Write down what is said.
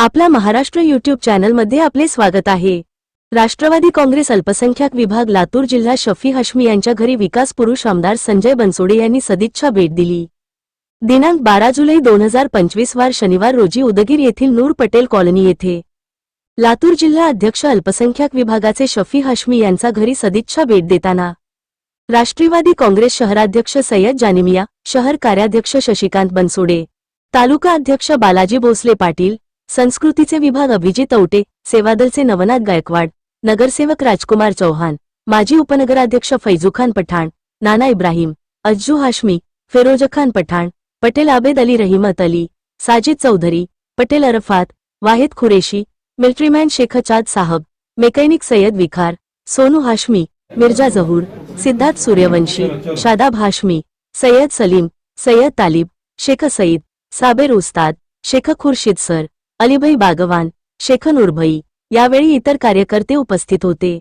आपल्या महाराष्ट्र युट्यूब चॅनलमध्ये आपले स्वागत आहे. राष्ट्रवादी काँग्रेस अल्पसंख्याक विभाग लातूर जिल्हा शफी हश्मी यांच्या घरी विकास पुरुष आमदार संजय बनसोडे यांनी सदिच्छा भेट दिली. दिनांक बारा जुलै दोन हजार पंचवीस वार शनिवार रोजी उदगीर येथील नूर पटेल कॉलनी येथे. लातूर जिल्हा अध्यक्ष अल्पसंख्याक विभागाचे शफी हश्मी यांचा घरी सदिच्छा भेट देताना. राष्ट्रवादी काँग्रेस शहराध्यक्ष सय्यद जानिमिया शहर कार्याध्यक्ष शशिकांत बनसोडे तालुका अध्यक्ष बालाजी भोसले पाटील संस्कृतीचे विभाग अभिजित औटे सेवादलचे नवनाथ गायकवाड नगरसेवक राजकुमार चौहान माजी उपनगराध्यक्ष फैजूखान पठाण नाना इब्राहिम अज्जू हाशमी फिरोजखान पठाण पटेल आबेद अली रहिमत अली साजिद चौधरी पटेल अरफात वाहिद खुरेशी मिल्ट्रीमॅन शेखचाद साहब मेकॅनिक सय्यद विखार सोनू हाशमी मिर्जा जहूर सिद्धार्थ सूर्यवंशी शादाब हाशमी सय्यद सलीम सय्यद तालिब शेख सईद साबेर उस्ताद शेख खुर्शीद सर अलीभाई बागवान शेखन उर्भई यावेळी इतर कार्यकर्ते उपस्थित होते.